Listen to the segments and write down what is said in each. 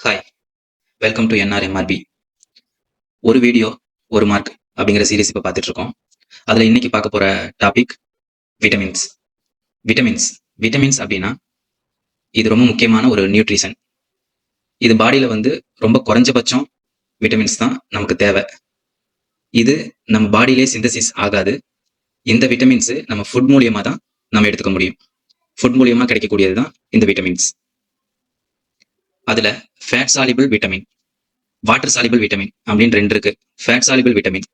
Hi welcome to என்ஆர்எம்ஆர்பி ஒரு video ஒரு mark அப்படிங்கிற சீரீஸ் இப்போ பார்த்துட்டு இருக்கோம் அதில் இன்னைக்கு பார்க்க போகிற டாபிக் விட்டமின்ஸ் விட்டமின்ஸ் விட்டமின்ஸ் அப்படின்னா இது ரொம்ப முக்கியமான ஒரு நியூட்ரிஷன் இது பாடியில் வந்து ரொம்ப குறைஞ்சபட்சம் விட்டமின்ஸ் தான் நமக்கு தேவை. இது நம்ம பாடியிலே சிந்தசிஸ் ஆகாது. இந்த விட்டமின்ஸு நம்ம ஃபுட் மூலியமாக தான் நம்ம எடுத்துக்க முடியும். ஃபுட் மூலியமாக கிடைக்கக்கூடியது தான் இந்த விட்டமின்ஸ் அதுல fat soluble vitamin water soluble vitamin அப்படின்னு ரெண்டு இருக்கு. Fat soluble vitamin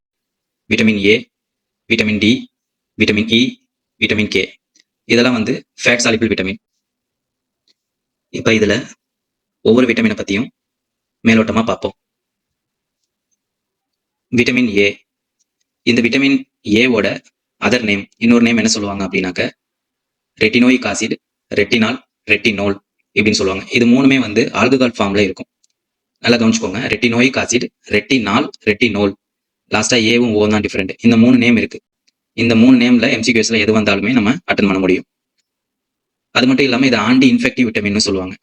vitamin A vitamin D vitamin E vitamin K இதெல்லாம் வந்து ஃபேட் சாலிபிள் விட்டமின் இப்போ இதுல ஒவ்வொரு விட்டமினை பத்தியும் மேலோட்டமா பார்ப்போம். விட்டமின் ஏ இந்த விட்டமின் ஏவோட அதர் நேம் இன்னொரு நேம் என்ன சொல்லுவாங்க அப்படின்னாக்க ரெட்டினோயிக் ஆசிட் ரெட்டினால் ரெட்டினோல் இப்படின்னு சொல்லுவாங்க. இது மூணுமே வந்து ஆல்கஹால் ஃபார்ம்ல இருக்கும். நல்லா கவனிச்சுக்கோங்க. ரெட்டினோயிக் ஆசிட் ரெட்டினால் ரெட்டினோல் லாஸ்டா ஏவும் ஓ தான் டிஃப்ரெண்ட் இந்த மூணு நேம் இருக்கு. இந்த மூணு நேம்ல எம்சிக்யூஎஸ்ல எது வந்தாலுமே நம்ம அட்டன் பண்ண முடியும். அது மட்டும் இல்லாம இது ஆண்டி இன்ஃபெக்டிவ் விட்டமின்னு சொல்லுவாங்க.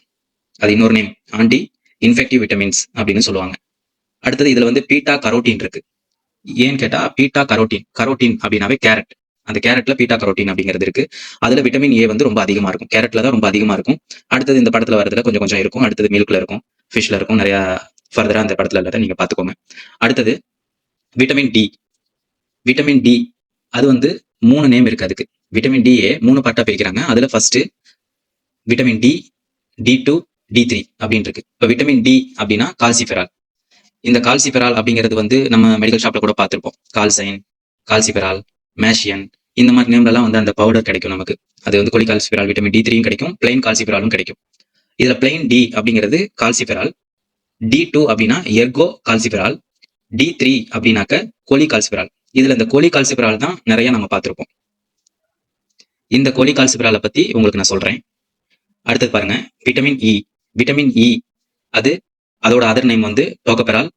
அது இன்னொரு நேம் ஆண்டி இன்ஃபெக்டிவ் விட்டமின்ஸ் அப்படின்னு சொல்லுவாங்க. அடுத்தது இதுல வந்து பீட்டா கரோட்டின் இருக்கு. ஏன்னு கேட்டா பீட்டா கரோட்டின். கரோட்டின் அப்படின்னாவே கேரட். அந்த கேரட்ல பீட்டா கரோட்டின் அப்படிங்கிறது இருக்கு. அதுல விட்டமின் ஏ வந்து ரொம்ப அதிகமா இருக்கும். கேரட்ல தான் ரொம்ப அதிகமா இருக்கும். அடுத்தது இந்த படத்துல வரதுல கொஞ்சம் கொஞ்சம் இருக்கும். அடுத்தது மில்க்ல இருக்கும். ஃபிஷ்ல இருக்கும். நிறைய ஃபர்தரா அந்த படத்துல இல்லாத நீங்க பாத்துக்கோங்க அடுத்தது விட்டமின் டி விட்டமின் டி அது வந்து மூணு நேம் இருக்கு அதுக்கு. விட்டமின் டி ஏ மூணு பார்ட்டா பிரிக்கிறாங்க. அதுல first vitamin D D two D three அப்படின்னு இருக்கு. இப்போ விட்டமின் டி அப்படின்னா கால்சிஃபெரால் இந்த கால்சிஃபெரால் அப்படிங்கிறது வந்து நம்ம மெடிக்கல் ஷாப்ல கூட பார்த்துருப்போம். கால்சைன் கால்சிஃபெரால் மேஷியன் இந்த மாதிரி நேம்லலாம் வந்து அந்த பவுடர் கிடைக்கும் நமக்கு. அது வந்து கொலி கால்சிபெரால் விட்டமின் டி த்ரீயும் கிடைக்கும் பிளைன் கால்சிஃபெராலும் கிடைக்கும். இதுல பிளைன் டி அப்படிங்கிறது கால்சிபெரால் டி டூ அப்படின்னா எர்கோ கால்சிபெரால் டி த்ரீ அப்படின்னாக்க கோலி கால்சிபெரால் இதுல இந்த கோலி கால்சிபெரால் தான் நிறைய நம்ம பார்த்துருப்போம். இந்த கோலி கால்சிஃபெராலை பத்தி உங்களுக்கு நான் சொல்றேன். அடுத்தது பாருங்க விட்டமின் இ விட்டமின் இ அது அதோட அதர் நேம் வந்து tocopherol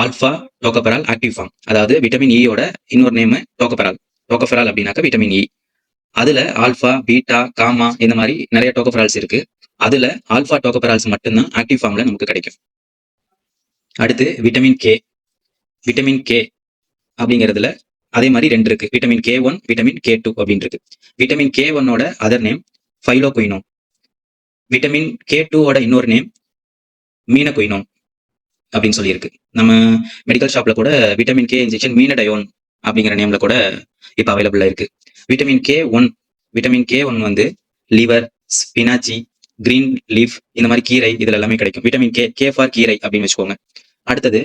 alpha tocopherol active form. அதாவது விட்டமின் இயோட e இன்னொரு நேம் டோக்கபரால் டோக்கபரால் அப்படின்னாக்க விட்டமின் இ e. அதுல ஆல்ஃபா பீட்டா காமா இந்த மாதிரி நிறைய டோக்கபரால்ஸ் இருக்கு. அதுல ஆல்ஃபா டோக்கபரால்ஸ் மட்டும்தான் ஆக்டிவ் ஃபார்ம்ல நமக்கு கிடைக்கும். அடுத்து விட்டமின் கே விட்டமின் கே அப்படிங்கிறதுல அதே மாதிரி ரெண்டு இருக்கு. Vitamin K one vitamin K two அப்படின்னு இருக்கு. விட்டமின் கே ஒன்னோட other name phyllo phylloquinone vitamin K டூவோட இன்னொரு நேம் மீனகுயினோம் அப்படின்னு சொல்லியிருக்கு. நம்ம மெடிக்கல் ஷாப்ல கூட விட்டமின் கே இன்ஜெக்ஷன் மீனடயோன் அப்படிங்கிற நேம்ல கூட இப்போ அவைலபிளா இருக்கு. Vitamin K one vitamin K one வந்து லிவர் ஸ்பினாச்சி கிரீன் லீஃப் இந்த மாதிரி கீரை இதுல எல்லாமே கிடைக்கும். விட்டமின் கே கே ஃபார் கீரை அப்படின்னு வச்சுக்கோங்க. அடுத்தது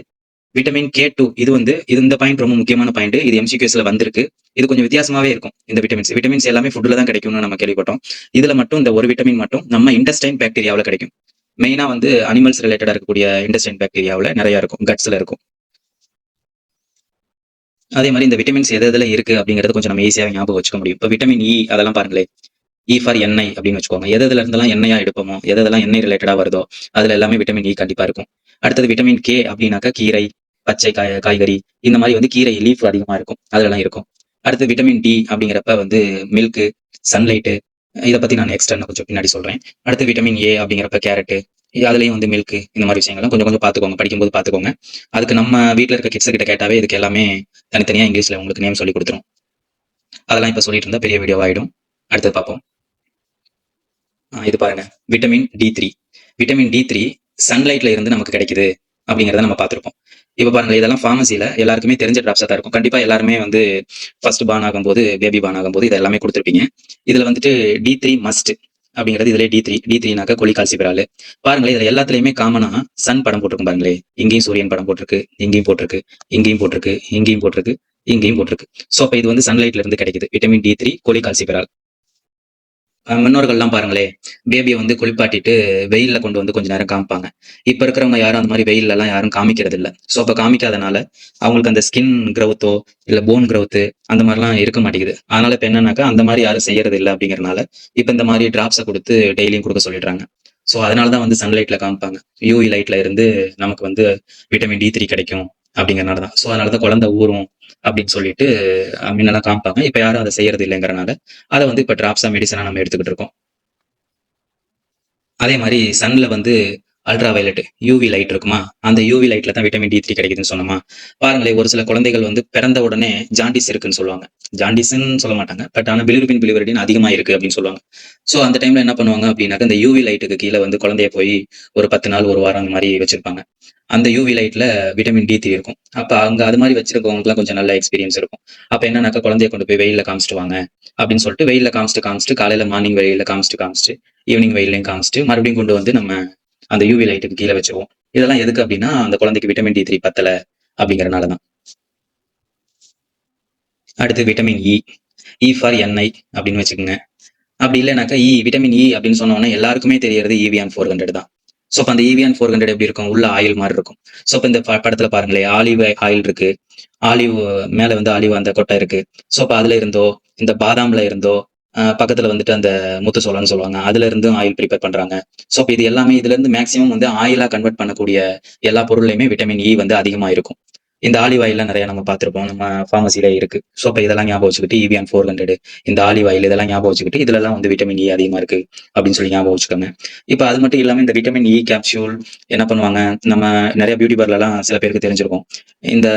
விட்டமின் கே டூ இது வந்து இது இந்த பாயிண்ட் ரொம்ப முக்கியமான பாயிண்ட் இது எம்சிக்யூஸ்ல வந்திருக்கு. இது கொஞ்சம் வித்தியாசமாவே இருக்கும் இந்த விட்டமின்ஸ் விட்டமின்ஸ் எல்லாமே ஃபுட்ல தான் கிடைக்கும்னு நம்ம கேள்விப்பட்டோம். இதுல மட்டும் இந்த ஒரு விட்டமின் மட்டும் நம்ம இன்டஸ்டைன் பாக்டீரியாவில் கிடைக்கும். மெயினாக வந்து அனிமல்ஸ் ரிலேட்டடாக இருக்கக்கூடிய இன்டெஸ்டைன் பாக்டீரியாவில் நிறையா இருக்கும். கட்ஸில் இருக்கும். அதே மாதிரி இந்த விட்டமின்ஸ் எது எதில் இருக்கு அப்படிங்கிறது கொஞ்சம் நம்ம ஈஸியாக ஞாபகம் வச்சுக்க முடியும். இப்போ விட்டமின் இ அதெல்லாம் பாருங்களேன். இ ஃபார் எண்ணெய் அப்படின்னு வச்சுக்கோங்க. எது எதுல இருந்தெல்லாம் எண்ணெயா எடுப்போமோ எது எதெல்லாம் எண்ணெய் ரிலேட்டடாக வருதோ அதில் எல்லாமே விட்டமின் இ e கண்டிப்பாக இருக்கும். அடுத்தது விட்டமின் கே அப்படின்னாக்கா கீரை பச்சை காய் காய்கறி இந்த மாதிரி வந்து கீரை லீஃப் அதிகமாக இருக்கும். அதெல்லாம் இருக்கும். அடுத்து விட்டமின் டி அப்படிங்கிறப்ப வந்து மில்க்கு சன்லைட்டு இதை பத்தி நான் எக்ஸ்ட்ரா கொஞ்சம் பின்னாடி சொல்றேன். அடுத்து விட்டமின் ஏ அப்படிங்கிறப்ப கேரட்டு அதுலேயும் வந்து மில்க் இந்த மாதிரி விஷயங்கள்லாம் கொஞ்சம் கொஞ்சம் பார்த்துக்கோங்க. படிக்கும்போது பார்த்துக்கோங்க. அதுக்கு நம்ம வீட்டில் இருக்க கிட்ஸ் கிட்ட கேட்டாவே இதுக்கு எல்லாமே தனித்தனியாக இங்கிலீஷில் உங்களுக்கு நேம் சொல்லி கொடுத்துரும். அதெல்லாம் இப்போ சொல்லிட்டு இருந்தா பெரிய வீடியோ அடுத்தது பார்ப்போம். இது பாருங்க. Vitamin D three vitamin D three சன்லைட்ல இருந்து நமக்கு கிடைக்குது அப்படிங்கிறத நம்ம பார்த்துருப்போம். இப்ப பாருங்க இதெல்லாம் ஃபார்மசியில எல்லாருக்குமே தெரிஞ்ச டிராப்ஸா தான் இருக்கும். கண்டிப்பா எல்லாருமே வந்து ஃபர்ஸ்ட் பான் ஆகும்போது பேபி பான் ஆகும்போது இது எல்லாமே கொடுத்துருப்பீங்க. இதுல வந்துட்டு டி த்ரீ மஸ்ட் அப்படிங்கிறது இதுல டி த்ரீ டி த்ரீனாக்க கொலி கால்சிபரால் பாருங்களேன் இதுல எல்லாத்துலயுமே காமனா சன் படம் போட்டிருக்கும் பாருங்களேன் இங்கேயும் சூரியன் படம் போட்டிருக்கு இங்கேயும் போட்டிருக்கு இங்கேயும் போட்டிருக்கு இங்கேயும் போட்டிருக்கு இங்கேயும் போட்டிருக்கு. ஸோ அப்ப இது வந்து சன்லைட்ல இருந்து கிடைக்குது. Vitamin D three cholecalciferol முன்னோர்கள்லாம் பாருங்களேன் பேபியை வந்து குளிப்பாட்டிட்டு வெயில்ல கொண்டு வந்து கொஞ்ச நேரம் காமிப்பாங்க. இப்ப இருக்கிறவங்க யாரும் அந்த மாதிரி வெயில்ல எல்லாம் யாரும் காமிக்கிறது இல்ல ஸோ அப்ப காமிக்காதனால அவங்களுக்கு அந்த ஸ்கின் க்ரௌத்தோ இல்லை இல்ல போன் க்ரௌத்து அந்த மாதிரிலாம் இருக்க மாட்டேங்குது. அதனால இப்ப என்னன்னாக்கா அந்த மாதிரி யாரும் செய்யறது இல்லை அப்படிங்கறனால இப்ப இந்த மாதிரி டிராப்ஸை கொடுத்து டெய்லியும் கொடுக்க சொல்லிடுறாங்க. சோ அதனாலதான் வந்து சன்லைட்ல காமிப்பாங்க. யூவி லைட்ல இருந்து நமக்கு வந்து விட்டமின் டி த்ரீ கிடைக்கும் அப்படிங்கிறதுனால தான் ஸோ அதனால தான் குழந்தை ஊறும். அப்படின்னு சொல்லிட்டு முன்னெல்லாம் காமிப்பாங்க. இப்ப யாரும் அதை செய்யறது இல்லைங்கிறனால அதை வந்து இப்போ டிராப்ஸா மெடிசனா நம்ம எடுத்துக்கிட்டு இருக்கோம். அதே மாதிரி சன்ல வந்து அல்ட்ரா வயலட் யூவி லைட் இருக்குமா? அந்த யூவி லைட்ல தான் விட்டமின் டி த்ரீ கிடைக்குதுன்னு சொன்னோமா? பாருங்களேன் ஒரு சில குழந்தைகள் வந்து பிறந்த உடனே ஜாண்டிஸ் இருக்குன்னு சொல்லுவாங்க. ஜாண்டிஸ்ன்னு சொல்ல மாட்டாங்க. பட் ஆனால் பிலிருபின் பிலிவரிடின் அதிகமா இருக்கு அப்படின்னு சொல்லுவாங்க. ஸோ அந்த டைம்ல என்ன பண்ணுவாங்க அப்படின்னாக்க இந்த யூவி லைட்டுக்கு கீழே வந்து குழந்தைய போய் ஒரு பத்து நாள் ஒரு வாரம் அந்த மாதிரி வச்சிருப்பாங்க. அந்த யூவி லைட்ல விட்டமின் டி த்ரீ இருக்கும். அப்போ அங்க அது மாதிரி வச்சிருக்கவங்களுக்குலாம் கொஞ்சம் நல்ல எக்ஸ்பீரியன்ஸ் இருக்கும். அப்போ என்னன்னாக்கா குழந்தைய கொண்டு போய் வெயில காமிச்சிட்டு வாங்க அப்படின்னு சொல்லிட்டு வெயில காமிச்சிட்டு காமிச்சிட்டு காலையில மார்னிங் வெயில காமிச்சிட்டு காமிச்சிட்டு ஈவினிங் வெயிலையும் காமிச்சிட்டு மறுபடியும் கொண்டு வந்து நம்ம அந்த யூவி லைட்டுக்கு கீழே வச்சிருவோம். இதெல்லாம் எதுக்கு அப்படின்னா அந்த குழந்தைக்கு விட்டமின் டி த்ரீ பத்தல அப்படிங்கறனால தான். அடுத்து vitamin E E for NI அப்படின்னு வச்சுக்கோங்க. அப்படி இல்லைனாக்கா இ விட்டமின் இ அப்படின்னு சொன்னோன்னா எல்லாருக்குமே தெரியறது இவிஎன் ஃபோர் ஹண்ட்ரட் தான். ஸோ அப்போ அந்த இவியான் ஃபோர் ஹண்ட்ரட் எப்படி இருக்கும்? உள்ள ஆயில் மாதிரி இருக்கும். ஸோ இப்போ இந்த படத்துல பாருங்களேன் ஆலிவ் ஆயில் இருக்கு. ஆலிவ் மேல வந்து ஆலிவ் அந்த கொட்டை இருக்கு. ஸோ அப்போ அதுல இருந்தோ இந்த பாதாம்ல இருந்தோ பக்கத்துல வந்துட்டு அந்த முத்து சோளம்னு சொல்லுவாங்க அதுல இருந்தும் ஆயில் ப்ரிப்பேர் பண்றாங்க. ஸோ இப்போ இது எல்லாமே இதுல இருந்து மேக்ஸிமம் வந்து ஆயிலா கன்வெர்ட் பண்ணக்கூடிய எல்லா பொருள்லையுமே விட்டமின் இ e வந்து அதிகமா இருக்கும். இந்த ஆலிவ் ஆயிலாம் நிறைய நம்ம பார்த்துருப்போம். நம்ம ஃபார்மசியில இருக்கு. ஸோ இப்போ இதெல்லாம் ஞாபகம் வச்சுக்கிட்டு இவிஎன் ஃபோர் ஹண்ட்ரட் இந்த ஆலிவ் ஆயில் இதெல்லாம் ஞாபகம் வச்சுக்கிட்டு இதுல எல்லாம் வந்து விட்டமின் இ e அதிகமா இருக்கு அப்படின்னு சொல்லி ஞாபகம் வச்சுக்கோங்க. இப்போ அது மட்டும் இல்லாமல் இந்த விட்டமின் இ கேப்சூல் என்ன பண்ணுவாங்க? நம்ம நிறைய பியூட்டி பார்லர்லாம் சில பேருக்கு தெரிஞ்சிருக்கும். இந்த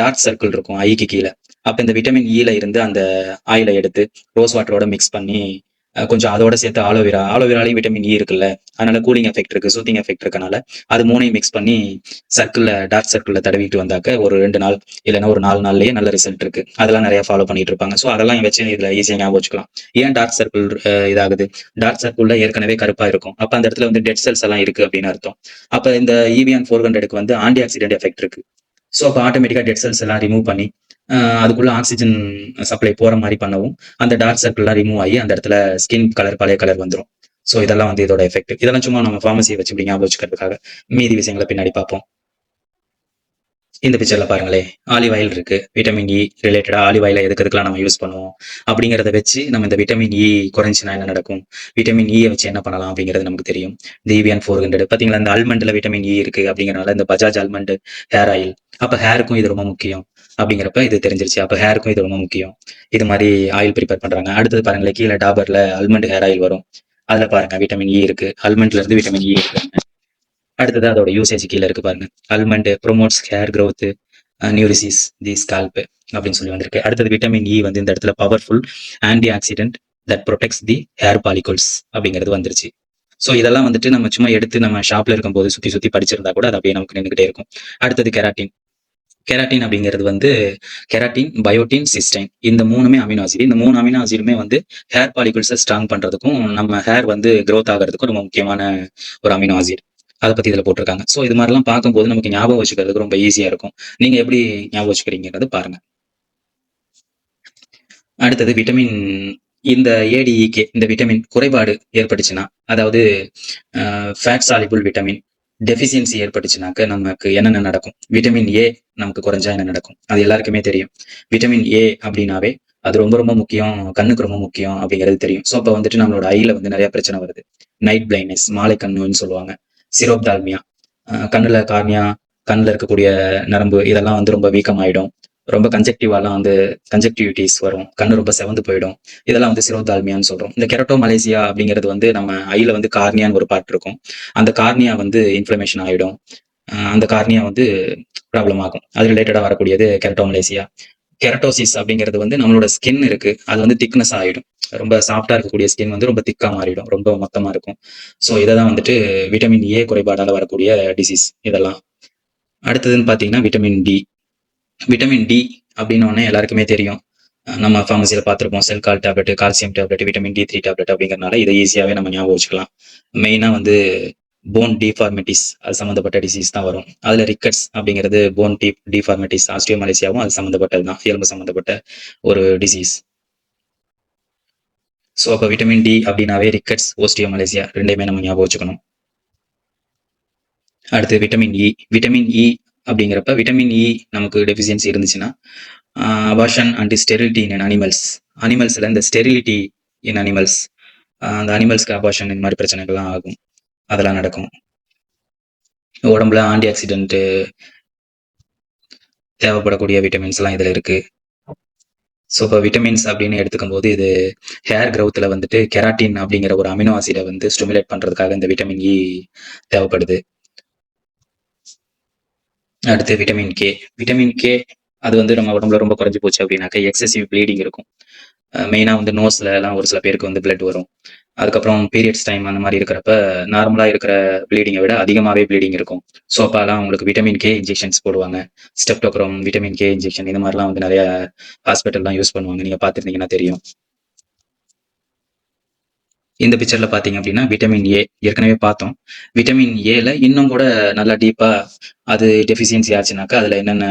டார்க் சர்க்கிள் இருக்கும் ஐக்கு கீழே. அப்போ இந்த விட்டமின் இல e இருந்து அந்த ஆயிலை எடுத்து ரோஸ் வாட்டரோட மிக்ஸ் பண்ணி கொஞ்சம் அதோட சேர்த்து ஆலோவேரா ஆலோவேராலையும் விட்டமின் இ இருக்குல்ல அதனால கூலிங் எஃபெக்ட் இருக்கு சூத்திங் எஃபெக்ட் இருக்கனால அது மூணையும் மிக்ஸ் பண்ணி சர்க்கிளில் டார்க் சர்க்கிளில் தடவிட்டு வந்தாக்க ஒரு ரெண்டு நாள் இல்லைன்னா ஒரு நாலு நாள்லயே நல்ல ரிசல்ட் இருக்கு. அதெல்லாம் நிறைய ஃபாலோ பண்ணிட்டு இருப்பாங்க. ஸோ அதெல்லாம் வச்சு இதுல ஈஸியாக ஞாபகம் வச்சுக்கலாம். ஏன் டார்க் சர்க்கிள் இதாகுது? டார்க் சர்க்கிள்ல ஏற்கனவே கருப்பா இருக்கும். அப்ப அந்த இடத்துல வந்து டெட் செல்ஸ் எல்லாம் இருக்கு அப்படின்னு அர்த்தம். அப்ப இந்த இவிஎன் ஃபோர் ஹண்ட்ரடுக்கு வந்து ஆன்டி ஆக்சிடென்ட் எஃபெக்ட் இருக்கு. ஸோ அப்போ ஆட்டோமேட்டிக்கா டெட் செல்ஸ் எல்லாம் ரிமூவ் பண்ணி அதுக்குள்ள ஆக்சிஜன் சப்ளை போற மாதிரி பண்ணவும் அந்த டார்க் சர்க்கிள்லாம் ரிமூவ் ஆகி அந்த இடத்துல ஸ்கின் கலர் பழைய கலர் வந்துடும் ஸோ இதெல்லாம் வந்து இதோட எஃபெக்ட் இதெல்லாம் சும்மா நம்ம ஃபார்மசியை வச்சு இப்படி ஞாபகம் வச்சுக்கிறதுக்காக மீதி விஷயங்களை பின்னாடி பார்ப்போம். இந்த பிக்சர்ல பாருங்களேன். ஆலிவ் ஆயில் இருக்கு. விட்டமின் இ e ரிலேட்டடா ஆலிவ் ஆயில எதுக்கு எதுக்கெல்லாம் நம்ம யூஸ் பண்ணுவோம்? அப்படிங்கிறத வச்சு நம்ம இந்த விட்டமின் இ e குறைஞ்சினா என்ன நடக்கும்? விட்டமின் இ e வச்சு என்ன பண்ணலாம் அப்படிங்கிறது நமக்கு தெரியும். தீவியன் ஃபோர் ஹண்ட்ரட் பாத்தீங்களா இந்த ஆல்மண்ட்ல விட்டமின் இ இருக்கு அப்படிங்கறனால இந்த பஜாஜ் ஆல்மண்ட் ஹேர் ஆயில் அப்ப ஹேருக்கும் இது ரொம்ப முக்கியம். அப்படிங்கிறப்ப இது தெரிஞ்சிருச்சு. அப்போ ஹேருக்கும் இது ரொம்ப முக்கியம். இது மாதிரி ஆயில் ப்ரிப்பேர் பண்ணுறாங்க அடுத்தது பாருங்களேன் கீழே டாபரில் அல்மண்ட் ஹேர் ஆயில் வரும். அதில் பாருங்க விட்டமின் இ e இருக்கு. அல்மண்ட்ல இருந்து விட்டமின் இ e இருக்கு. அடுத்தது அதோட யூசேஜ் கீழே இருக்கு பாருங்க. Almond promotes hair growth nourishes the scalp அப்படின்னு சொல்லி வந்திருக்கு. அடுத்தது விட்டமின் இ e வந்து இந்த இடத்துல powerful antioxidant that protects the hair பாலிகோல்ஸ் அப்படிங்கிறது வந்துருச்சு. ஸோ இதெல்லாம் வந்துட்டு நம்ம சும்மா எடுத்து நம்ம ஷாப்ல இருக்கும்போது சுத்தி சுத்தி படிச்சிருந்தா கூட அது அப்படியே நமக்கு நின்றுகிட்டே இருக்கும். அடுத்தது கெராட்டின் கெராட்டின் அப்படிங்கிறது வந்து கெராட்டின் பயோட்டின் சிஸ்டைன். இந்த மூணுமே அமினோ ஆசிட். இந்த மூணு அமினோ ஆசிடுமே வந்து ஹேர் பாலிகுல்ஸை ஸ்ட்ராங் பண்றதுக்கும் நம்ம ஹேர் வந்து க்ரோத் ஆகிறதுக்கும் ரொம்ப முக்கியமான ஒரு அமினோ ஆசிட். அதை பத்தி இதுல போட்டிருக்காங்க. ஸோ இது மாதிரிலாம் பார்க்கும்போது நமக்கு ஞாபகம் வச்சுக்கிறதுக்கு ரொம்ப ஈஸியா இருக்கும். நீங்க எப்படி ஞாபகம் வச்சுக்கிறீங்கிறது பாருங்க. அடுத்தது விட்டமின் இந்த ஏடிஇகே இந்த விட்டமின் குறைபாடு ஏற்பட்டுச்சுன்னா அதாவது ஃபேட் சாலிபிள் விட்டமின் டெஃபிசியன்சி ஏற்பட்டுச்சுனாக்க நமக்கு என்னென்ன நடக்கும்? விட்டமின் ஏ நமக்கு குறைஞ்சா என்ன நடக்கும்? அது எல்லாருக்குமே தெரியும். விட்டமின் ஏ அப்படின்னாவே அது ரொம்ப ரொம்ப முக்கியம் கண்ணுக்கு ரொம்ப முக்கியம் அப்படிங்கிறது தெரியும். ஸோ அப்போ வந்துட்டு நம்மளோட ஐல வந்து நிறைய பிரச்சனை வருது. நைட் பிளைண்ட்னஸ் மாலை கண்ணுன்னு சொல்லுவாங்க. சிரோப்தால்மியா கண்ணுல கார்னியா கண்ணுல இருக்கக்கூடிய நரம்பு இதெல்லாம் வந்து ரொம்ப வீக்கமாயிடும். ரொம்ப கன்ஜெக்டிவாலாம் வந்து கன்ஜெக்டிவிட்டிஸ் வரும். கண்ணு ரொம்ப செவந்து போயிடும். இதெல்லாம் வந்து சிரோதால்மியான்னு சொல்றோம். இந்த கெரட்டோ மலேசியா அப்படிங்கிறது வந்து நம்ம ஐயில வந்து கார்னியான்னு ஒரு பார்ட் இருக்கும். அந்த கார்னியா வந்து இன்ஃப்ளமேஷன் ஆயிடும். அந்த கார்னியா வந்து ப்ராப்ளம் ஆகும். அது ரிலேட்டடா வரக்கூடியது கெரட்டோ மலேசியா. கெரட்டோசிஸ் அப்படிங்கிறது வந்து நம்மளோட ஸ்கின் இருக்கு. அது வந்து திக்னஸ் ஆயிடும். ரொம்ப சாஃப்டா இருக்கக்கூடிய ஸ்கின் வந்து ரொம்ப திக்கா மாறிடும். ரொம்ப மொத்தமா இருக்கும். ஸோ இதை தான் வந்துட்டு விட்டமின் ஏ குறைபாடால வரக்கூடிய டிசீஸ் இதெல்லாம். அடுத்ததுன்னு பார்த்தீங்கன்னா விட்டமின் டி விட்டமின் டி அப்படின்னு ஒன்று எல்லாருக்குமே தெரியும். நம்ம ஃபார்மசியில் பார்த்துருப்போம் Shelcal tablet calcium tablet vitamin D three tablet அப்படிங்கிறனால இதை ஈஸியாகவே நம்ம ஞாபகம் வச்சுக்கலாம். மெயினாக வந்து போன் டிஃபார்மிட்டிஸ் அது சம்மந்தப்பட்ட டிசீஸ் தான் வரும். அதில் ரிக்கட்ஸ் அப்படிங்கிறது போன் டி டிஃபார்மிட்டிஸ் ஆஸ்டியோமலேசியாவும் அது சம்மந்தப்பட்டது தான். எலும்பு சம்மந்தப்பட்ட ஒரு டிசீஸ் ஸோ அப்போ விட்டமின் டி அப்படின்னாவே ரிக்கட்ஸ் ஓஸ்டியோமலேசியா ரெண்டையுமே நம்ம ஞாபகம் வச்சுக்கணும். அடுத்து விட்டமின் இ விட்டமின் இ அப்படிங்கிறப்ப விட்டமின் இ e நமக்கு டெஃபிஷியன்சி இருந்துச்சுன்னா abortion and sterility in animals அனிமல்ஸ்ல இந்த ஸ்டெரிலிட்டி இன் அனிமல்ஸ் அந்த அனிமல்ஸ்க்கு அபாஷன் இந்த மாதிரி பிரச்சனைகள்லாம் ஆகும். அதெல்லாம் நடக்கும். உடம்புல ஆன்டி ஆக்சிடென்ட்டு தேவைப்படக்கூடிய விட்டமின்ஸ்லாம் இதில் இதுல இருக்கு. ஸோ இப்போ விட்டமின்ஸ் அப்படின்னு எடுத்துக்கும் போது இது ஹேர் க்ரௌத்தில் வந்துட்டு கெராட்டின் அப்படிங்கிற ஒரு அமினோ ஆசிடை வந்து ஸ்டிமுலேட் பண்றதுக்காக இந்த விட்டமின் இ e தேவைப்படுது. அடுத்து விட்டமின் கே விட்டமின் கே அது வந்து நம்ம உடம்புல ரொம்ப குறைஞ்சி போச்சு அப்படின்னாக்கா எக்ஸசிவ் ப்ளீடிங் இருக்கும். மெயினாக வந்து நோஸ்ல எல்லாம் ஒரு சில பேருக்கு வந்து பிளட் வரும். அதுக்கப்புறம் பீரியட்ஸ் டைம் அந்த மாதிரி இருக்கிறப்ப நார்மலாக இருக்கிற ப்ளீடிங்கை விட அதிகமாகவே ப்ளீடிங் இருக்கும். சோப்பாலாம் உங்களுக்கு விட்டமின் கே இன்ஜெக்ஷன்ஸ் போடுவாங்க. ஸ்டெப்டோக்ரோம் விட்டமின் கே இன்ஜெக்ஷன் இந்த மாதிரிலாம் வந்து நிறைய ஹாஸ்பிட்டல்லாம் யூஸ் பண்ணுவாங்க. நீங்கள் பார்த்துருந்தீங்கன்னா தெரியும். இந்த பிக்சர்ல பாத்தீங்க அப்படின்னா விட்டமின் ஏ ஏற்கனவே பார்த்தோம். விட்டமின் ஏல இன்னும் கூட நல்லா டீப்பா அது டெஃபிஷியன்சி ஆச்சுனாக்கா அதுல என்னென்ன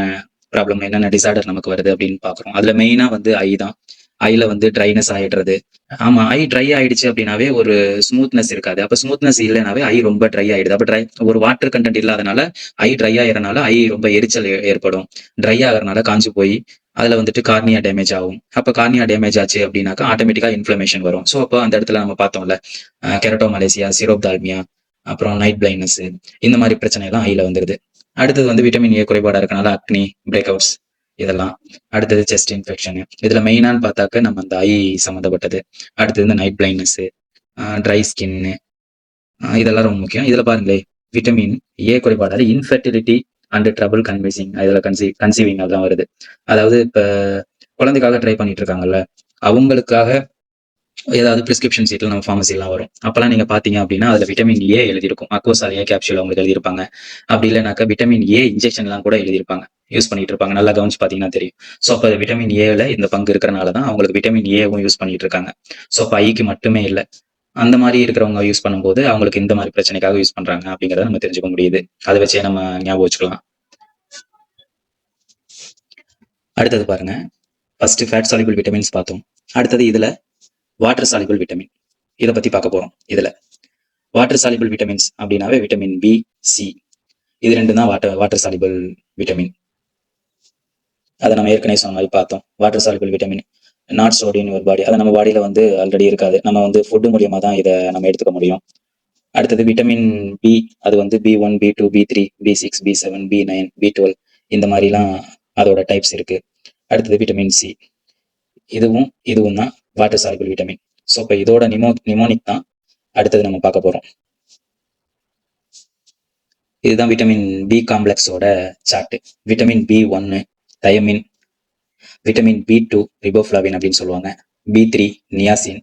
ப்ராப்ளம் என்னென்ன டிசார்டர் நமக்கு வருது அப்படின்னு பாக்குறோம் அதுல மெயினா வந்து ஐ தான். ஐல வந்து ட்ரைனஸ் ஆயிடுறது. ஆமா ஐ ட்ரை ஆயிடுச்சு அப்படின்னாவே ஒரு ஸ்மூத்னஸ் இருக்காது. அப்ப ஸ்மூத்னஸ் இல்லைனாவே ஐ ரொம்ப ட்ரை ஆயிடுது. அப்ப ட்ரை ஒரு வாட்டர் கண்டென்ட் இல்லாதனால ஐ ட்ரை ஆகிறனால ஐ ரொம்ப எரிச்சல் ஏற்படும். ட்ரை ஆகிறனால காஞ்சு போய் அதுல வந்துட்டு கார்னியா டேமேஜ் ஆகும். அப்ப கார்னியா டேமேஜ் ஆச்சு அப்படின்னாக்கா ஆட்டோமேட்டிக்கா இன்ஃபிளமேஷன் வரும். ஸோ அப்போ அந்த இடத்துல நம்ம பார்த்தோம்ல கெரட்டோ மலேசியா சிரோப்தால்மியா அப்புறம் நைட் பிளைண்ட்னஸ் இந்த மாதிரி பிரச்சனை எல்லாம் ஐல வந்துருது. அடுத்தது வந்து விட்டமின் ஏ குறைபாடா இருக்கனால அக்னி பிரேக் அவுட்ஸ் இதெல்லாம். அடுத்தது செஸ்ட் இன்ஃபெக்ஷனு இதில் மெயினான்னு பார்த்தாக்க நம்ம அந்த ஐ சம்மந்தப்பட்டது. அடுத்தது இந்த நைட் பிளைண்ட்னஸ் ட்ரை ஸ்கின்னு இதெல்லாம் ரொம்ப முக்கியம். இதில் பாருங்களேன் விட்டமின் ஏ குறைபாடால இன்ஃபெர்டிலிட்டி அண்ட் ட்ரபிள் கன்வீசிங் இதில் கன்சீவ் கன்சீவிங் அதெல்லாம் வருது. அதாவது இப்போ குழந்தைக்காக ட்ரை பண்ணிட்டு இருக்காங்கல்ல அவங்களுக்காக ஏதாவது பிரிஸ்கிரிப்ஷன் சீட்டில் நம்ம ஃபார்மசிலாம் வரும். அப்போலாம் நீங்கள் பார்த்தீங்க அப்படின்னா அதில் விட்டமின் ஏ எழுதியிருக்கும். அக்வசால் கேப்சூல் அவங்களுக்கு எழுதியிருப்பாங்க. அப்படி இல்லைனாக்கா விட்டமின் ஏ இன்ஜெக்ஷன்லாம் கூட எழுதியிருப்பாங்க. யூஸ் பண்ணிட்டு இருப்பாங்க. நல்லா கவனிச்சு பார்த்தீங்கன்னா தெரியும். ஸோ அப்போ விட்டமின் ஏல இந்த பங்கு இருக்கிறனால தான் அவங்களுக்கு விட்டமின் ஏவும் யூஸ் பண்ணிட்டு இருக்காங்க. ஸோ அப்போ ஐக்கு மட்டுமே இல்லை. அந்த மாதிரி இருக்கிறவங்க யூஸ் பண்ணும்போது அவங்களுக்கு இந்த மாதிரி பிரச்சனைக்காக யூஸ் பண்றாங்க அப்படிங்கிறத நம்ம தெரிஞ்சுக்க முடியுது. அதை வச்சே நம்ம ஞாபகம் வச்சுக்கலாம். அடுத்தது பாருங்க. ஃபர்ஸ்ட் ஃபேட் சாலிபிள் விட்டமின்ஸ் பார்த்தோம். அடுத்தது இதுல வாட்டர் சாலிபிள் விட்டமின் இதை பத்தி பார்க்க போறோம் இதுல. வாட்டர் சாலிபிள் விட்டமின்ஸ் அப்படின்னாவே விட்டமின் பி சி இது ரெண்டு தான் வாட்டர் வாட்டர் சாலிபிள் விட்டமின் அதை நம்ம ஏற்கனவே சொன்ன மாதிரி பார்த்தோம். வாட்டர் சாலிபிள் விட்டமின் நாட் சோடியன் ஒரு பாடி அதை நம்ம பாடியில வந்து ஆல்ரெடி இருக்காது. நம்ம வந்து ஃபுட்டு மூலியமா தான் இதை நம்ம எடுத்துக்க முடியும். அடுத்தது விட்டமின் பி அது வந்து B one B two B three B six B seven B nine B twelve இந்த மாதிரிலாம் அதோட டைப்ஸ் இருக்கு. அடுத்தது விட்டமின் சி இதுவும் இதுவும் தான் வாட்டர் சாலிபிள் விட்டமின் ஸோ இப்போ இதோட நிமோ நிமோனிக் தான் அடுத்தது நம்ம பார்க்க போகிறோம் இதுதான் விட்டமின் பி காம்ப்ளெக்ஸோட சாட்டு விட்டமின் பி ஒன்னு thiamine vitamin B two riboflavin அப்படின்னு சொல்லுவாங்க. B three niacin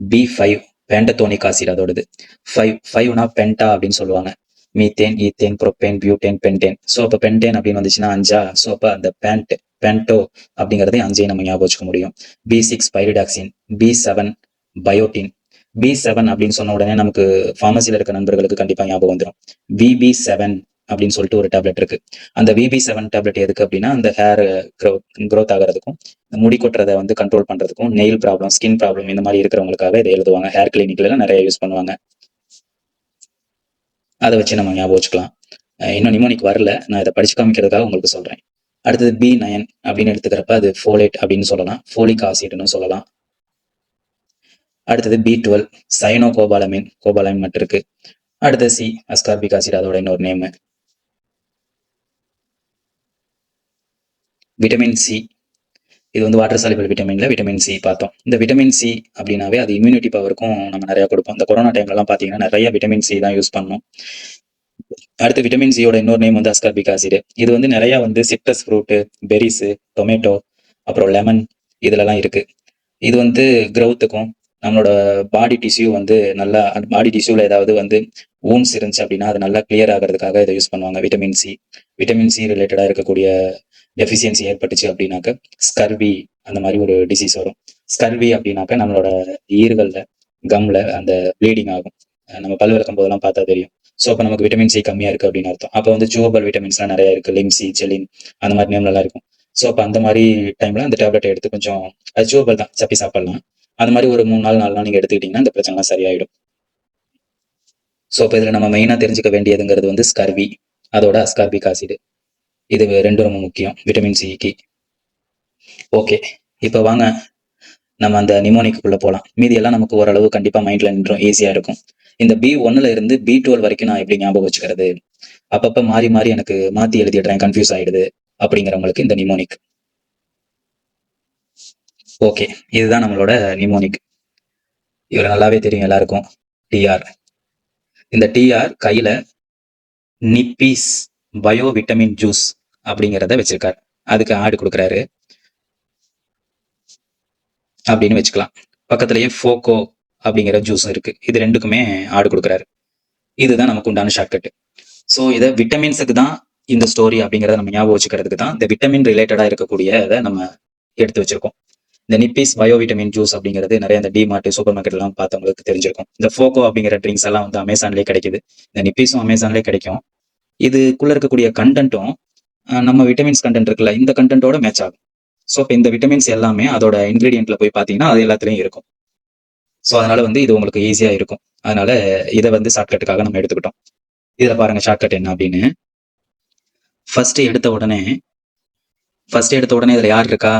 B five pantothenic acid அதோடது. Five ஃபைவ்னா பென்டா அப்படின்னு சொல்லுவாங்க. Methane ethane propane butane pentane so அப்போ பென்டேன் அப்படின்னு வந்துச்சுன்னா அஞ்சா? ஸோ அப்போ அந்த பேண்ட் பென்டோ அப்படிங்கிறதையும் அஞ்சையும் நம்ம ஞாபகம் வச்சுக்க முடியும். B six pyridoxine B seven biotin B seven அப்படின்னு சொன்ன உடனே நமக்கு ஃபார்மசியில் இருக்க நண்பர்களுக்கு கண்டிப்பாக ஞாபகம் வந்துடும் விபி செவன் அப்படின்னு சொல்லிட்டு ஒரு டேப்லெட் இருக்கு. அந்த விபி செவன் டேப்லெட் எதுக்கு அப்படின்னா அந்த ஹேர் க்ரோத் ஆகிறதுக்கும் முடி கொட்டுறதை வந்து கண்ட்ரோல் பண்றதுக்கும் நெயில் ப்ராப்ளம் ஸ்கின் ப்ராப்ளம் இந்த மாதிரி இருக்கிறவங்களுக்காக இதை எழுதுவாங்க. ஹேர் கிளினிக்ல நிறைய யூஸ் பண்ணுவாங்க. அதை வச்சு நம்ம ஞாபகம் வச்சுக்கலாம். இன்னும் நிமோனிக் வரல. நான் இதை படிச்சு காமிக்கிறதுக்காக உங்களுக்கு சொல்றேன். அடுத்தது பி நயன் அப்படின்னு எடுத்துக்கிறப்ப அது ஃபோலேட் அப்படின்னு சொல்லலாம். ஃபோலிக் ஆசிட்னு சொல்லலாம். அடுத்தது B twelve cyanocobalamin cobalamin மட்டும் இருக்கு. அடுத்தது சி அஸ்கார்பிக் ஆசிட் அதோட இன்னொரு நேமு விட்டமின் சி இது வந்து வாட்டர் சாலிபிள் விட்டமின்ல விட்டமின் சி பார்த்தோம். இந்த விட்டமின் சி அப்படின்னாவே அது இம்யூனிட்டி பவருக்கும் நம்ம நிறைய கொடுப்போம். இந்த கொரோனா டைம்லலாம் பார்த்தீங்கன்னா நிறைய விட்டமின் சி தான் யூஸ் பண்ணோம். அடுத்து விட்டமின் சியோட இன்னொரு நேம் வந்து அஸ்கார்பிக் ஆசிட் இது வந்து நிறைய வந்து சிட்ரஸ் ஃப்ரூட்டு பெரிஸு டொமேட்டோ அப்புறம் லெமன் இதுலலாம் இருக்கு. இது வந்து க்ரௌத்துக்கும் நம்மளோட பாடி டிஷ்யூ வந்து நல்லா பாடி டிஷ்யூவில் ஏதாவது வந்து ஊன்ஸ் இருந்துச்சு அப்படின்னா அது நல்லா கிளியர் ஆகிறதுக்காக இதை யூஸ் பண்ணுவாங்க விட்டமின் சி விட்டமின் சி ரிலேட்டடாக இருக்கக்கூடிய டெஃபிஷியன்சி ஏற்பட்டுச்சு அப்படின்னாக்க ஸ்கர்வி அந்த மாதிரி ஒரு டிசீஸ் வரும். ஸ்கர்வி அப்படின்னாக்க நம்மளோட ஈறுகள்ல கம்ல அந்த ப்ளீடிங் ஆகும். நம்ம பல் விளக்கும் போதெல்லாம் பார்த்தா தெரியும். ஸோ அப்போ நமக்கு விட்டமின் சி கம்மியா இருக்கு அப்படின்னு அர்த்தம். அப்போ வந்து ஜூவபல் விட்டமின்ஸ்லாம் நிறைய இருக்கு. லிம்சி செலின் அந்த மாதிரி நேம்லாம் இருக்கும். ஸோ அப்போ அந்த மாதிரி டைம்ல அந்த டேப்லெட் எடுத்து கொஞ்சம் அது ஜூவபல் தான். சப்பி சாப்பிடலாம். அந்த மாதிரி ஒரு மூணு நாள் நாலு நாள் நீங்க எடுத்துக்கிட்டீங்கன்னா இந்த பிரச்சனைலாம் சரியாயிடும். ஸோ இப்போ இதில் நம்ம மெயினாக தெரிஞ்சுக்க வேண்டியதுங்கிறது வந்து ஸ்கர்வி அதோட அஸ்கார்பிக் ஆசிடு இது ரெண்டும் ரொம்ப முக்கியம் விட்டமின் சிக்கு ஓகே இப்போ வாங்க. நம்ம அந்த நிமோனிக்குள்ளே போகலாம் மீதி எல்லாம் நமக்கு ஓரளவு கண்டிப்பாக மைண்டில் நின்றோம் ஈஸியாக இருக்கும். இந்த பி ஒன்னுல இருந்து பி டுவெல் வரைக்கும் நான் எப்படி ஞாபகம் வச்சுக்கிறது? அப்பப்போ மாறி மாறி எனக்கு மாற்றி எழுதிடுறேன் கன்ஃபியூஸ் ஆகிடுது அப்படிங்கிறவங்களுக்கு இந்த நிமோனிக். ஓகே இதுதான் நம்மளோட நிமோனிக். இவர் நல்லாவே தெரியும் எல்லாருக்கும். டிஆர் இந்த டிஆர் கையில் நிப்பீஸ் பயோ விட்டமின் ஜூஸ் அப்படிங்கிறத வச்சிருக்காரு. அதுக்கு ஆடு கொடுக்குறாரு. அப்படின்னு வச்சுக்கலாம். பக்கத்துலயே ஃபோக்கோ அப்படிங்கிற ஜூஸ் இருக்கு. இது ரெண்டுக்குமே ஆடு கொடுக்குறாரு. இதுதான் நமக்கு உண்டான ஷார்ட்கட் ஸோ இதை விட்டமின்ஸுக்கு தான் இந்த ஸ்டோரி அப்படிங்கிறத நம்ம ஞாபகம் வச்சுக்கிறதுக்கு தான் இந்த விட்டமின் ரிலேட்டடாக இருக்கக்கூடிய இதை நம்ம எடுத்து வச்சிருக்கோம். இந்த நிப்பீஸ் பயோ விட்டமின் ஜூஸ் அப்படிங்கிறது நிறைய இந்த டிமார்ட் சூப்பர் மார்க்கெட் எல்லாம் பார்த்தவங்களுக்கு தெரிஞ்சிருக்கும். இந்த ஃபோக்கோ அப்படிங்கிற ட்ரிங்க்ஸ் எல்லாம் வந்து அமேசான்லேயே கிடைக்குது. இந்த நிப்பீஸும் அமேசான்லேயே கிடைக்கும். இதுக்குள்ள இருக்கக்கூடிய கண்டென்ட்டும் நம்ம விட்டமின்ஸ் கண்டென்ட் இருக்குல்ல இந்த கண்டென்ட்டோட மேட்ச் ஆகும். ஸோ இப்போ இந்த விட்டமின்ஸ் எல்லாமே அதோட இன்கிரீடியன்ட்ல போய் பார்த்தீங்கன்னா அது எல்லாத்துலேயும் இருக்கும். ஸோ அதனால வந்து இது உங்களுக்கு ஈஸியாக இருக்கும். அதனால இதை வந்து ஷார்ட்கட்டுக்காக நம்ம எடுத்துக்கிட்டோம். இதில் பாருங்க ஷார்ட்கட் என்ன அப்படின்னு. ஃபர்ஸ்ட் எடுத்த உடனே ஃபர்ஸ்ட் எடுத்த உடனே இதில் யார் இருக்கா?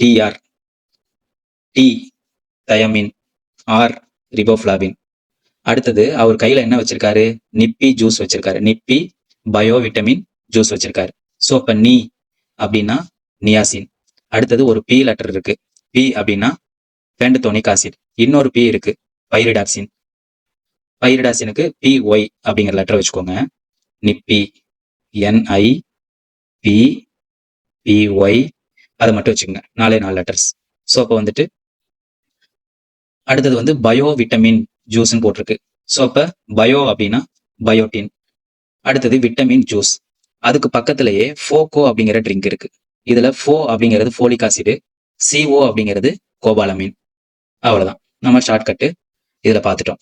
TR T thiamine R riboflavin அடுத்தது அவர் கையில் என்ன வச்சிருக்காரு? நிப்பி ஜூஸ் வச்சிருக்காரு. நிப்பி பயோ விட்டமின் ஜூஸ் வச்சிருக்காரு. ஸோ இப்போ நீ அப்படின்னா நியாசின் அடுத்தது ஒரு பி லெட்டர் இருக்கு. பி அப்படின்னா பெண்டோனிக் ஆசிட் இன்னொரு பி இருக்கு பைரிடாக்சின் பைரிடாக்சினுக்கு பி ஒய் அப்படிங்கிற லெட்டர் வச்சுக்கோங்க. Nippy NI P P Y அதை மட்டும் வச்சுக்கோங்க. நாலே நாலு லெட்டர்ஸ் ஸோ அப்போ வந்துட்டு அடுத்தது வந்து பயோ விட்டமின் ஜூஸ்ன்னு போட்டிருக்கு. ஸோ அப்போ பயோ அப்படின்னா பயோட்டின் அடுத்தது விட்டமின் ஜூஸ் அதுக்கு பக்கத்திலேயே ஃபோகோ அப்படிங்கிற ட்ரிங்க் இருக்கு. இதுல ஃபோ அப்படிங்கிறது ஃபோலிக் ஆசிடு சிஓ அப்படிங்கிறது கோபாலமீன் அவ்வளவுதான். நம்ம ஷார்ட்கட்டு இதுல பார்த்துட்டோம்.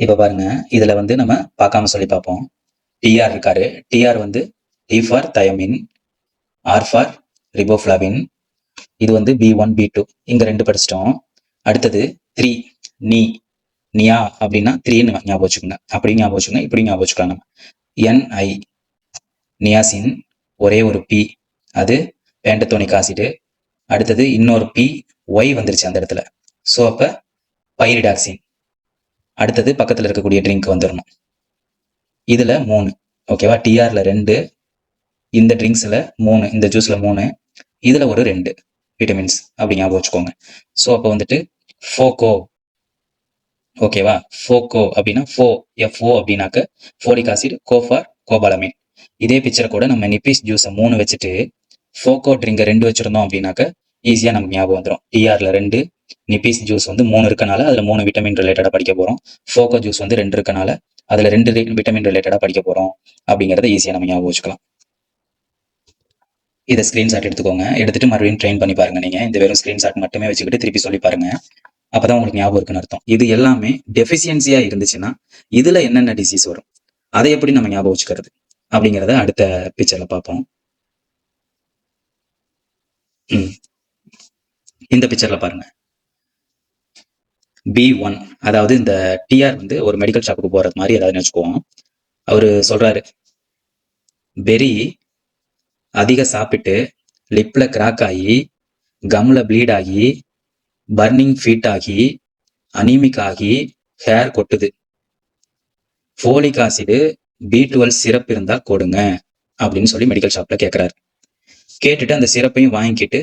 இப்ப பாருங்க இதுல வந்து நம்ம பார்க்காம சொல்லி பார்ப்போம். டிஆர் இருக்காரு. டிஆர் வந்து T for thiamine R for riboflavin இது வந்து பி ஒன் பி டூ இங்க ரெண்டு படிச்சிட்டோம். அடுத்தது த்ரீ நீ நியா அப்படின்னா த்ரீன்னு ஞாபகம் வச்சுக்கோங்க. அப்படி ஞாபகம் வச்சுக்கோங்க. இப்படி ஞாபகம் வச்சுக்கலாம் நம்ம. என்ஐ நியாசின் ஒரே ஒரு பி அது பேண்டத்தோனிக் ஆசிடு அடுத்தது இன்னொரு பி ஒய் வந்துருச்சு அந்த இடத்துல. ஸோ அப்போ பைரிடாக்சின். அடுத்தது பக்கத்தில் இருக்கக்கூடிய ட்ரிங்க் வந்துடணும் இதில் மூணு. ஓகேவா டிஆரில் ரெண்டு. இந்த ட்ரிங்க்ஸில் மூணு. இந்த ஜூஸில் மூணு. இதில் ஒரு ரெண்டு. விட்டமின்ஸ் அப்படி ஞாபகம் வச்சுக்கோங்க. ஸோ அப்போ வந்துட்டு ஃபோகோ ஓகேவா? ஃபோகோ அப்படின்னா ஃபோ எஃப்ஓ அப்படின்னாக்க ஃபோலிக் ஆசிட் கோஃபார் கோபாலமின் இதே பிக்சரை கூட நம்ம நிப்பிஸ் ஜூஸை மூணு வச்சுட்டு ஃபோகோ ட்ரிங்கை ரெண்டு வச்சிருந்தோம் அப்படின்னாக்க ஈஸியாக நமக்கு ஞாபகம் வந்துடும் டிஆர்ல ரெண்டு நிப்பிஸ் ஜூஸ் வந்து மூணு இருக்கனால அதில் மூணு விட்டமின் ரிலேட்டடாக படிக்க போகிறோம் ஃபோகோ ஜூஸ் வந்து ரெண்டு இருக்கனால அதில் ரெண்டு விட்டமின் ரிலேட்டடாக படிக்க போகிறோம் அப்படிங்கிறத ஈஸியாக நம்ம ஞாபகம் வச்சுக்கலாம். இதை ஸ்க்ரீன்ஷாட் எடுத்துக்கோங்க. எடுத்துட்டு மறுபடியும் ட்ரெயின் பண்ணி பாருங்க நீங்கள் இந்த வெறும் ஸ்க்ரீன்ஷாட் மட்டுமே வச்சுக்கிட்டு திருப்பி சொல்லி பாருங்க. அப்பதான் உங்களுக்கு ஞாபகம் இருக்குன்னு அர்த்தம். இது எல்லாமே டெஃபிஷியன்சியா இருந்துச்சுன்னா இதுல என்னென்ன டிசீஸ் வரும்? அதை எப்படி நம்ம ஞாபகம் வச்சுக்கிறது? அப்படிங்கிறத அடுத்த பிக்சர்ல பார்ப்போம். இந்த பிக்சர்ல பாருங்க. பி ஒன் அதாவது இந்த டிஆர் வந்து ஒரு மெடிக்கல் ஷாப்புக்கு போறது மாதிரி ஏதாவது நினைச்சுக்குவோம். அவரு சொல்றாரு பெரி அதிக சாப்பிட்டு லிப்ல கிராக் ஆகி கம்ல ப்ளீட் ஆகி பர்னிங் ஃபீட் ஆகி அனீமிக் ஆகி ஹேர் கொட்டுது. Folic acid B twelve syrup இருந்தால் கொடுங்க அப்படின்னு சொல்லி மெடிக்கல் ஷாப்பில் கேட்குறாரு கேட்டுட்டு அந்த சிரப்பையும் வாங்கிக்கிட்டு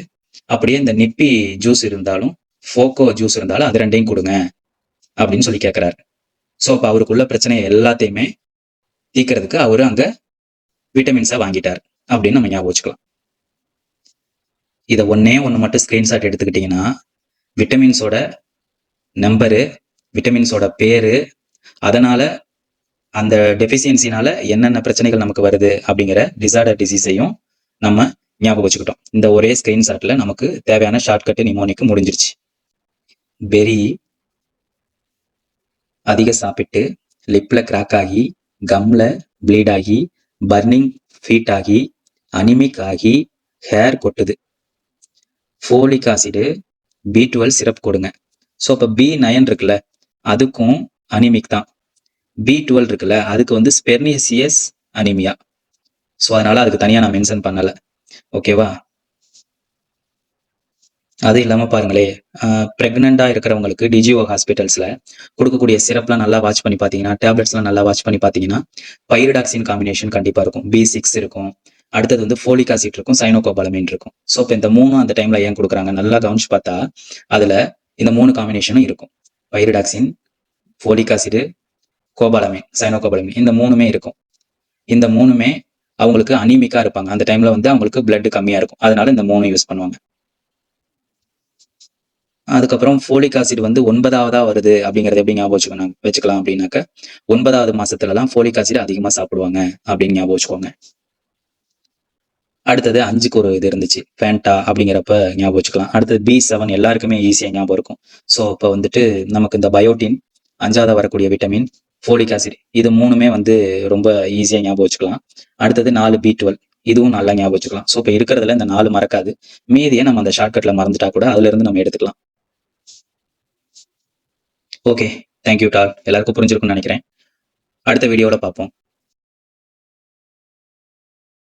அப்படியே இந்த நிப்பி ஜூஸ் இருந்தாலும் ஃபோக்கோ ஜூஸ் இருந்தாலும் அது ரெண்டையும் கொடுங்க அப்படின்னு சொல்லி கேட்குறாரு ஸோ அப்போ அவருக்குள்ள பிரச்சனையை எல்லாத்தையுமே தீக்கிறதுக்கு அவர் அங்கே விட்டமின்ஸாக வாங்கிட்டார் அப்படின்னு நம்ம ஞாபகம் வச்சுக்கலாம். இதை ஒன்னே ஒன்று மட்டும் ஸ்க்ரீன்ஷாட் எடுத்துக்கிட்டிங்கன்னா விட்டமின்ஸோட நம்பரு விட்டமின்ஸோட பேரு அதனால அந்த டெஃபிசியன்சினால என்னென்ன பிரச்சனைகள் நமக்கு வருது அப்படிங்கிற டிசார்டர் டிசீஸையும் நம்ம ஞாபகம் வச்சுக்கிட்டோம். இந்த ஒரே ஸ்கிரீன்ஷாட்ல நமக்கு தேவையான ஷார்ட்கட்டு நிமோனிக்கு முடிஞ்சிருச்சு. பெரி அதிக சாப்பிட்டு லிப்ல கிராக் ஆகி கம்ல ப்ளீட் ஆகி பர்னிங் ஃபீட் ஆகி அனிமிக் ஆகி ஹேர் கொட்டுது. Folic acid B twelve syrup கொடுங்க. ஸோ இப்போ பி நயன் இருக்குல்ல அதுக்கும் அனிமிக் தான். பி டுவெல் இருக்குல்ல அதுக்கு வந்து ஸ்பெர்னிசியஸ் அனிமியா ஸோ அதனால அதுக்கு தனியாக நான் மென்ஷன் பண்ணலை. ஓகேவா அது இல்லாம பாருங்களே ப்ரெக்னெண்ட்டாக இருக்கிறவங்களுக்கு டிஜிஓ ஹாஸ்பிட்டல்ஸில் கொடுக்கக்கூடிய சிரப்லாம் நல்லா வாட்ச் பண்ணி பாத்தீங்கன்னா டேப்லெட்ஸ்லாம் நல்லா வாட்ச் பண்ணி பாத்தீங்கன்னா பைரடாக்சின் காம்பினேஷன் கண்டிப்பாக இருக்கும். பி சிக்ஸ் இருக்கும். அடுத்தது வந்து ஃபோலிக் ஆசிட் இருக்கும் சைனோகோபாலமின் இருக்கும். ஸோ இப்போ இந்த மூணும் அந்த டைம்ல ஏன் கொடுக்குறாங்க? நல்லா கவனிச்சு பார்த்தா அதுல இந்த மூணு காம்பினேஷனும் இருக்கும். பைரடாக்சின் ஃபோலிக் ஆசிடு கோபாலமின் சைனோகோபாலமின் இந்த மூணுமே இருக்கும். இந்த மூணுமே அவங்களுக்கு அனிமிக்கா இருப்பாங்க. அந்த டைம்ல வந்து அவங்களுக்கு பிளட் கம்மியா இருக்கும். அதனால இந்த மூணு யூஸ் பண்ணுவாங்க. அதுக்கப்புறம் ஃபோலிக் ஆசிட் வந்து ஒன்பதாவதா வருது அப்படிங்கறத எப்படி ஞாபகம் வச்சுக்கணும் வச்சுக்கலாம் அப்படின்னாக்க ஒன்பதாவது மாசத்துல தான் ஃபோலிக் ஆசிட் அதிகமா சாப்பிடுவாங்க அப்படின்னு ஞாபகம் வச்சுக்கோங்க. அடுத்தது அஞ்சுக்கு ஒரு இது இருந்துச்சு. ஃபேண்டா அப்படிங்கிறப்ப ஞாபகம் வச்சுக்கலாம். அடுத்தது பி செவன் எல்லாருக்குமே ஈஸியாக ஞாபகம் இருக்கும். ஸோ இப்போ வந்துட்டு நமக்கு இந்த பயோட்டின் அஞ்சாவது வரக்கூடிய விட்டமின் ஃபோலிக் ஆசிட் இது மூணுமே வந்து ரொம்ப ஈஸியாக ஞாபகம் வச்சுக்கலாம். அடுத்தது நாலு பி டுவெல் இதுவும் நல்லா ஞாபகம் வச்சுக்கலாம். ஸோ இப்போ இருக்கிறதுல இந்த நாலு மறக்காது. மீதியை நம்ம அந்த ஷார்ட்கட்ல மறந்துட்டா கூட அதுல இருந்து நம்ம எடுத்துக்கலாம். ஓகே தேங்க்யூ டால் எல்லாருக்கும் புரிஞ்சிருக்கும்னு நினைக்கிறேன். அடுத்த வீடியோவில் பார்ப்போம்.